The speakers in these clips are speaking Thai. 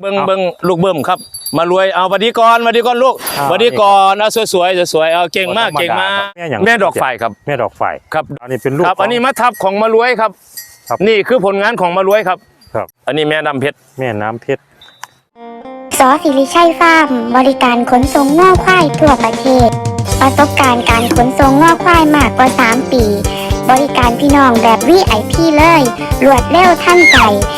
เบิ้งเบิ้งลูกเบิ้มครับ มารวยเอาวัดีก่อนวัดีก่อนลูกอ่าวัดีก่อนเอาสวยๆสวยๆเอาเก่งมากธรรมดาเก่งมากครับแม่หยังแม่ดอกไฟครับแม่ดอกไฟครับอันนี้เป็นลูกครับขงอันนี้มาทับของมารวยครับครับ นี่คือผลงานของมารวยครับครับ อันนี้แม่ดำเพชรแม่น้ำเพชรสอสิริชัยฟาร์มบริการขนส่งง่อควายทั่วประเทศ ประสบการณ์การขนส่งง่อควายมากกว่า 3 ปี บริการพี่น้องแบบวีไอพีเลยรวดเร็วทันใจแ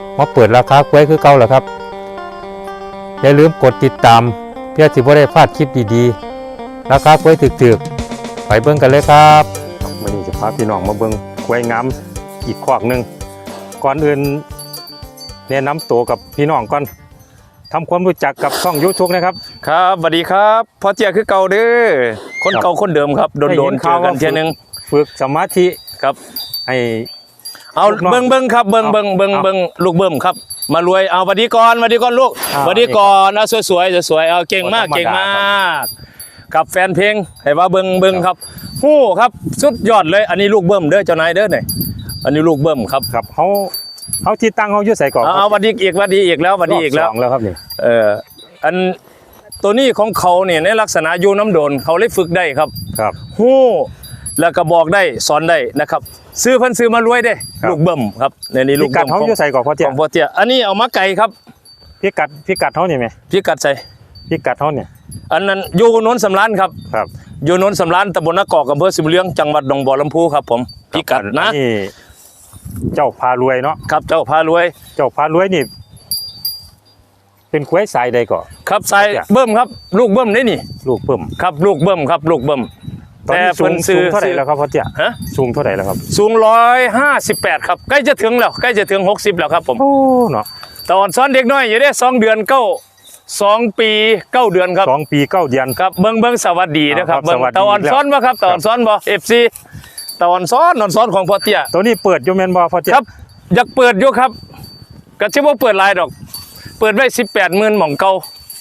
มาเปิดราคากล้วยคือเก่าแล้วครับ อย่าลืมกดติดตาม เพื่อสิบ่ได้พลาดคลิปดีๆ ราคากล้วยถึกๆ ไปเบิ่งกันเลยครับมื้อนี้สิพาพี่น้องมาเบิ่งกล้วยงามอีกคอกหนึงก่อนอื่นแนะนำตัวกับพี่น้องก่อนทำความรู้จักกับช่อง YouTube นะครับ ครับสวัสดีครับพ่อเจียคือเก่าเด้อคนครับเก่าคนเดิมครับโดนได้โดยินนเจข่าวอกันว่าเทียหนึงฝึกสมาธิครับให้ เอาลูกน้องเบิ้งเบิ้งครับเบิ้งเอาเบิ้งเบิ้งเอาเบิ้งลูกเบิ้มครับ มารวยเอาวัดีก่อนวัดีก่อนลูกอ่าวัดีก่อนเอาสวยๆสวยๆเอาเก่งมากธรรมดาเก่งมากกับแฟนเพลงให้ว่าเบิ้งเบิ้งครับฮู้ครับสุดยอดเลย อันนี้ลูกเบิ้มเด้อเจ้านายเด้อเนี่ยอันนี้ลูกเบิ้มครับครับเขาเขาที่ตั้งเขาอยู่ใส่ก่อนเอาเอาวัดีอีกวัดีอีกแล้ววัดีอีกแล้วรบสงแล้วครับนี่เอออันตัวนี้ของเขาเนี่ยในลักษณะอยู่น้ำโดนเขาเลยฝึกได้ครับครับฮู้แล้วก็บอกได้สอนได้นะครับ ซื้อเพันซื้อมารวยได้ครับ ลูกเบิ้มครับในนี้ลูพิกกัดเบิ้มเขาของอยู่ใส่ก่อนพ่อเตี้ขยองพ่อเตี้ยอันนี้เอามาไก่ครับพิกัดพิกัดเขานี่ไหมพี่กัดใส่ พิกัดเขาเนี่ย อันนั้นอยู่โนนสำรานครับครับอยู่โนนสำรานตำบลนากอกอำเภอสิบเลี้ยงจังหวัดหนองบัวลำพูครับ ผมพี่กัดนะอันี่เจ้าพารวยเนาะครับเจ้าพารวย เจ้าพารวยนี่ เป็นควายสายใดก่อน ครับใส่ครับ เบิ้มครับ ลูกเบิ้มนี่นี่ ลูกเพิ่มครับลูกเบิ้มครับ ลูกเบิ้ม ตอนนี้สูงเพิ่นซื้สูองเท่าไหร่ซื้อแล้วครับพ่อเตี้ยฮะสูงเท่าไหร่แล้วครับสูงร้อยห้าสิบแปดครับใกล้จะถึงแล้วใกล้จะถึงหกสิบแล้วครับผม โอ้เนาะตอนซ้อนเด็กน้อยอยู่ได้สองเดือนเก้าสองปีเก้าเดือนครับสองปีเก้าเดือน ครับเบิ้งเบิ้งสวัสดีนะครับครับเบิ้งสวัสดีตะวันแล้วซ้อนบ่ครับตะวันซ้อนบ่เอฟซีตะวันซ้อนนอนซ้อนของพ่อเตี้ยตัวนี้เปิดอยู่แมนบอพ่อเตี้ยครับ อยากเปิดอยู่ครับก็ชื่อว่าเปิดหลายดอก เปิดไว้สิบแปดหมื่นหม่องเก่า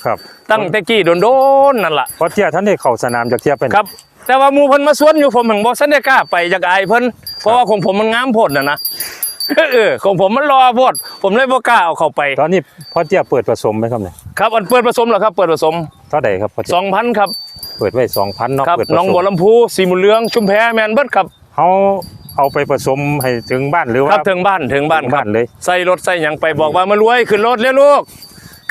ครับตั้งแต่กี้โดนๆนั่นล่ะ พ่อเตี้ยท่านได้เข้าสนามจากเทียบเป็นครับ แต่ว่าหมูเพิ่นมาสวนอยู่ผมถึงบอกสันได้กล้าไปจากอายเพิ่นเพราะว่าของผมมันงามโพดน่ะนะเออของผมมันรอโพดผมเลยบ่กล้าเอาเข้าไปตอนนี้พ่อเตี้ยเปิดผสมไหมครับเนี่ยครับอันเปิดผสมเหรอครับ เปิดผสมเท่าไหร่ครับพ่อเตี้ย2,000ครับเปิดไว้สองพันเนาะครับเปิดผหน้องสมบัวลำพูสีมุนเหลืองชุมแพแม่นเบิดครับเขาเอาไปผสมให้ถึงบ้านหรือคว่ารับถึงบ้านถึงบ้านถึงครับ้าบนเลยใส่รถใส่หยังไปบอกว่ามารวยขึ้นรถเร็วลูก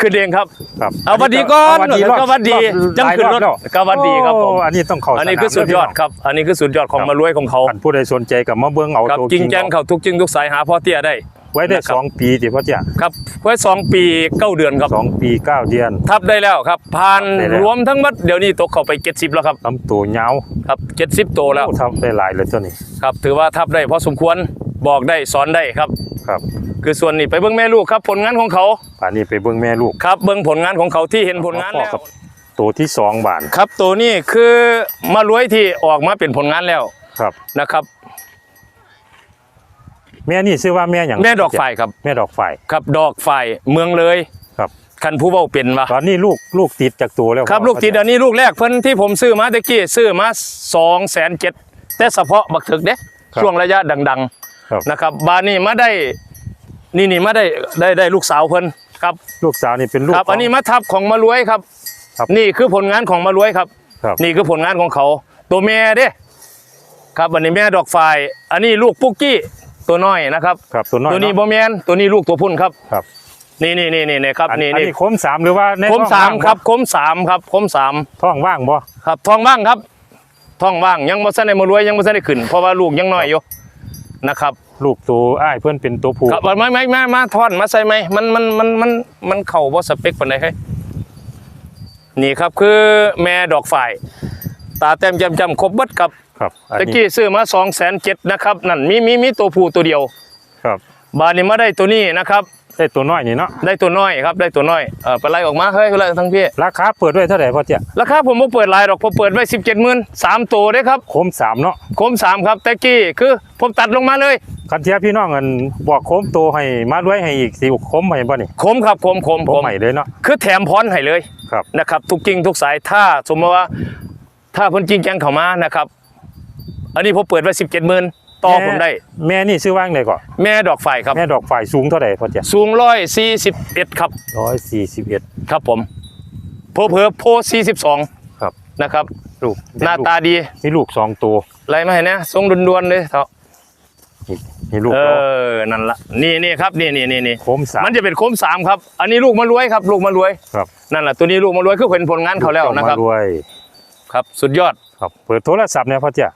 ขึ้นเองครับครับเอาหวัดดีก่อนเาหวัดดีรอบก็หวัดดีรอบจังขึ้นรถหลายอบแล้วก็หวัดดีครับผมโอ้อันนี้ต้องเข้าอันนี้คือสุดยอดครับ อันนี้คือสุดยอดของมารวยของเขาท่านผู้ใดสนใจกับมาเบิ้งเอาครับตัวจริงแจ้งเขาทุกจริงทุกสายหาพ่อเตี้ยได้ไว้ได้นะครับสองปีติพ่อเตี้ยครับไว้สองปีเก้าเดือนครับสองปีเก้าเดือน ทับได้แล้วครับผ่านได้แล้วรวมทั้งหมดเดี๋ยวนี้ตกเข้าไปเจ็ดสิบแล้วครับลำตัวยาวครับเจ็ดสิบโตแล้วโอ้ทำได้หลายเลยตัวนี้ครับถือว่าทับได้พอสมควรบอกได้สอนได้ครับ ครับ คือส่วนนี้ไปเบิ้งแม่ลูกครับผลงานของเขาป่านนี้ไปเบิ้งแม่ลูกครับเบิ้งผลงานของเขาที่เห็นผลงานพ่อแล้วกับตัวที่สองบานครับตัวนี้คือมารวยที่ออกมาเป็นผลงานแล้วครับนะครับ แม่นี่ชื่อว่าแม่อย่างแม่ดอกไฟครับ แม่ดอกไฟครับ ดอกไฟเมืองเลยครับคันผู้เว้าเป็นวะตอนนี้ลูกลูกติดจากตัวแล้วครับลูกติดอันนี้ลูกแรกเพิ่นที่ผมซื้อมาตะกี้ซื้อมา2 0 0 0 0แต่เฉพาะบักถึกเด้ช่วงระยะดัง ครับๆนะครับบานนี้มาได้นี่นี่มาได้ได้ได้ลูกสาวเพิ่นครับลูกสาวนี่เป็นลูกครับขงอันนี้มาทับของมารวยครับครับ นี่คือผลงานของมารวยครับ ครับ นี่คือผลงานของเขา ตัวแม่เด้ครับอันนี้แม่ดอกไฟอันนี้ลูกปุกกี้ตัวน้อยนะครับ ครับตัวน้อยตัวนี้เาะบ่แม่นตัวนี้ลูกตัวพุ่นครับ ครับ นี่นี่นี่นี่ครับอันนี่อันนี่นี้โคมสามหรือว่าในคมท้องสามว่งครับคมสามครับคมสามท้องว่างบ่ครับท้องว่างครับท้องว่างยังบ่ทันได้มารวยยังบ่ทันได้ขึ้นเพราะว่าลูกยังน้อยอยู่ นะครับลูกตัวอ้ายเพื่อนเป็นตัวผู้ครับไม่ไม่ไม่มาทอนมาใส่ไหมมันมันมันมันมันเข้าบ่สเปคปานใดให้นี่ครับคือแม่ดอกฝ่าย ตาแต้มแจ่มจำครบเบิดครับครับอันตะนี้กี้ซื้อมา2 0 0 0 0นะครับนั่นมีมีมีตัวผู้ตัวเดียวครับ บานนี้มาได้ตัวนี้นะครับ ได้ตัวน้อยนี่เนาะได้ตัวน้อยครับได้ตัวน้อยเออไปไล่ออกมาเฮ้ยไปไล่ทั้งพี่ราคาเปิดไว้เท่าไหร่พ่อเตี้ยราคาผมบ่เปิดหลายดอกผมเปิดไว้สิบเจ็ดหมื่นสามตัวได้ครับโคมสามเนาะโคมสามครับแต่กี้คือผมตัดลงมาเลยคันเทียพี่น้องกันบอกโคมโตให้มาด้วยให้อีกสิโคมให้บ่นี่โคมครับโคมโคมโคโคมมใหม่เลยเนาะคือแถมพรให้เลยครับนะครับทุกกิ่งทุกสายถ้าสมมติว่าถ้าเพิ่นจริงจังเข้ามานะครับ อันนี้ผมเปิดไว้สิบเจ็ดหมื่น ต่อผมได้ แม่นี่ซื้อว่างได้ก่อนแม่ดอกไฟครับ แม่ดอกฝ่ายสูงเท่าไหร่พ่อเตี้ยสูงร้อยสี่สิบเอ็ดครับร้อยสี่สิบเอ็ดครับผมโพเพอโพสี่สิบสองครับนะครับลูกหน้าตาดีมีลูกสองตัวอะไรมาให้เนี่ยทรงดวนๆเลยเถอะมีลูกเอแล้วอนั่นละนี่นี่ครับนี่นี่นี่นี่โคมสามมันจะเป็นโคมสามครับ อันนี้ลูกมารวยครับ ลูกมารวยครับนั่นแหละตัวนี้ลูกมารวยคือเห็นผลงานเขาแล้วนะครับมด้วยครับ สุดยอดครับเปิดโทรศัพท์เนี่ยพ่อเตี้ย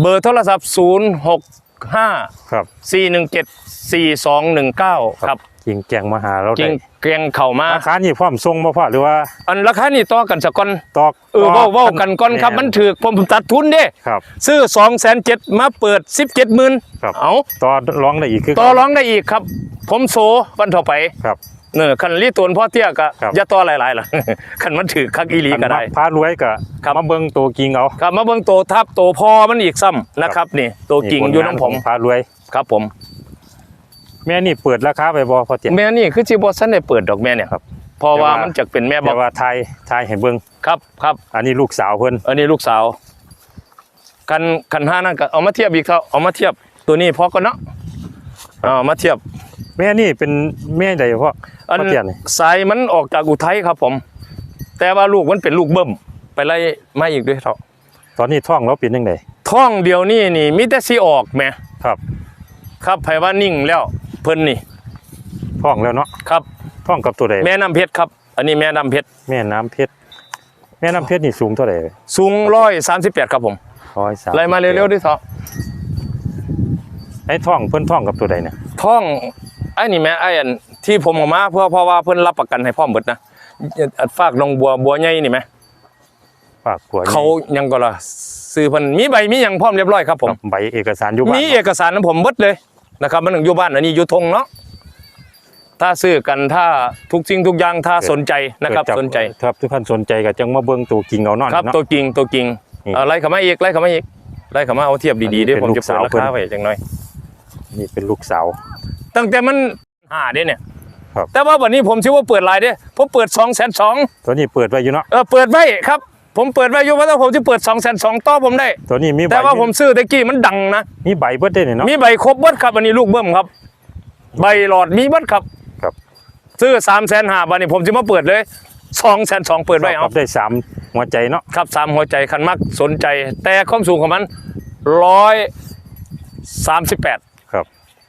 เบอร์โทรศัพท์0 6 5ครับ4 1 7 4 2 1 9ครับจริงแกงมาหาเราจริได้งเกรียงเข่ามาราคานี่พร้อมส่งบ่พ่อหรือว่า อันราคานี่ต่อกันสักก่อนตอกเออเว้าเว้ากันก่อนครับมันถือผมตัดทุนเด้ครับซื้อ2 7 0 0 0มาเปิด17หมื่นครับเอาต่อร้องได้อีกคือต่อรองได้อีกครับ ผมโซวันต่อไปครับ เนอคันรีตวนพ่อเตี้ยก็ครับอย่าต่อหลายๆล่ะคันมันถือคักอีหลีก็ได้คันมัพารวยก็ครับมาเบิ่งตัวกิงเอาครับมาเบิ่งโตทับโตพอมันอีกซ้ำนะครับนี่โตกิ่งอยู่น้ำผมพารวยครับผม แม่นี่เปิดราคาไปบ่พ่อเตี้ยแม่นี่คือสิบ่ทันได้เปิดดอกแม่เนี่ยครับเพราะว่าแต่ว่ามัมันจะเป็นแม่บแต่อกว่าทายทายให้เบิ่งครับครับ อันนี้ลูกสาวเพิ่นอันนี้ลูกสาวคันคันห้านั่นก็เอามาเทียบอีกเท่าเอามาเทียบตัวนี้พอกันเนาะเอามาเทียบ แม่นี่เป็นแม่ใดพ่ออันพ่อเตี้ยนี่สายมันออกจากอุทัยครับผม แต่ว่าลูกมันเป็นลูกเบิ่มไปไล่มาอีกด้วยเท่าตอนนี้ท้องเราเป็นจังไดท้องเดียวนี่นี่มีแต่สิออกแหม่ครับ ครับไผว่านิ่งแล้วเพิ่นนี่ท้องแล้วเนาะครับท้องกับตัวใดแม่น้ำเพชรครับ อันนี้แม่น้ำเพชรแม่น้ำเพชรแม่น้ำเพชรนี่สูงเท่าไหร่สูงร้อยสามสิบแปดครับผมร้อยสามไล่มาเร็วๆด้วยเถอะไอ้ท้องเพิ่นท้องกับตัวใดเนี่ยท่อง ไอ้นี่แม่ไอ้อันที่ผมเออกมาเพราะเพราะว่าเพิ่นรับประกันให้พร้อมเบิดนะอันฝากน้องบัวบัวใหญ่นี่ไหมฝากขัวเขายังก็ล่ะซื้อเพิ่นมีใบมีหยังพร้อมเรียบร้อยครับผมใบเอกสารอยู่บ้านมีเนาะเอกสารของผมเบิดเลยนะครับมันถึงอยู่บ้านอันนี้อยู่ทงเนาะถ้าซื้อกันถ้าทุกสิ่งทุกอย่างถ้าสนใจนะครับเกิดจาสนใจครับทุกท่านสนใจก็จังมาเบิ่งตัวกิงเอาเนาะครับเนาะตัวจริงตัวจริงนี่เอาไล่เข้ามาอีกไล่เข้ามาอีกไล่เข้ามาเอาเทียบดีๆด้วยเป็ผนมลูจะกเปิดสาวราเพิ่นคาไว้จังน้อยนี่เป็นลูกสาว ตั้งแต่มันหาเด้เนี่ยครับ แต่ว่าวันนี้ผมชื่อว่าเปิดลายเด้ผมเปิด2องแสนสองตัวนี้เปิดไว้อยู่เนาะเออเปิดไว้ครับ ผมเปิดไว้อยู่เพราะว่าผมจะเปิด2องแสนสองต่อผมได้ ตัวนี้มีใบแต่ว่าผมซื้อตะกี้มันดังนะ มีใบเบิดได้เนี่ยเนาะ มีใบครบเบิดครับอันนี้ลูกเบิ้มครับ ใบหลอดมีเบิดครับครับ ซื้อ3ามแสนห้าวันนี้ผมจะมาเปิดเลย2องแสนสองเปิดไว้คเอารับได้สามหัวใจเนาะครับสามหัวใจคันมักสนใจ แต่ความสูงของมันร้อยสามสิบแปดครับ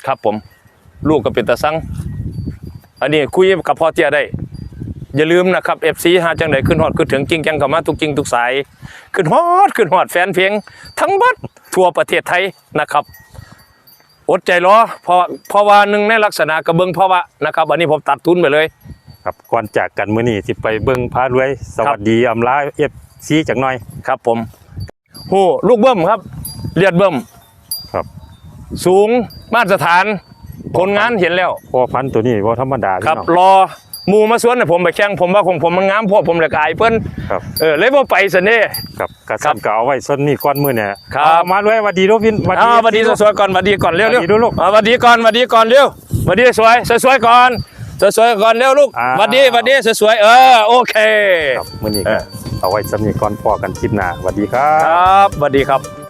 ครับผม ลูกก็เป็นตาสังอันนี้คุยกับพ่อเตี้ยได้ อย่าลืมนะครับ FC หาจังไดขึ้นฮอดขึ้นถึงจริงจังเข้ามาทุกจริงทุกสาย ขึ้นฮอดขึ้นฮอดแฟนเพลง ทั้งเบัดทั่วประเทศไทยนะครับ อดใจรอเพราะเพราะว่าหนึ่งในลักษณะกระเบิงเพราะว่านะครับอันนี้ผมตัดทุนไปเลย ครับก่อนจากกันมื้อนี้สิไปเบิ่งพารวย สวัสดีอำลา FC จักหน่อย ครับผมหูลูกเบิ้มครับ เลียดเบิ้มครับ สูงมาตรฐาน ผลงานเห็นแล้วพอพันธุ์ตัวนี้บ่ธรรมดาครับพี่น้อง รอหมูมาสวนให้ผมไปแข่งผมว่าของผมมันงามเพราะผมเลยกอายเพิ่นครับ เออเลยบ่ไปซะเน่ครับกระครัสับนก็เอาไว้ส้นนี่ก้อนมื้อเนี่ยครับ เอามารวยสวัสดีเด้อพี่อ่าสวัสดีสวยๆก่อนสวัสดีก่อนเร็วสวัสดีด้วยลูกอ่าสวัสดีก่อนสวัสดีก่อนเร็วสวัสดีสวยสวยๆก่อนสวยๆก่อนเร็วลูกอ่า สวัสดีสวัสดีสวยๆเออโอเค ครับมื้อนี้เอก็อเอาไว้สำนีก่อนพอกันคลิปหน้าสวัสดีครัคบ รับสวัสดีครับ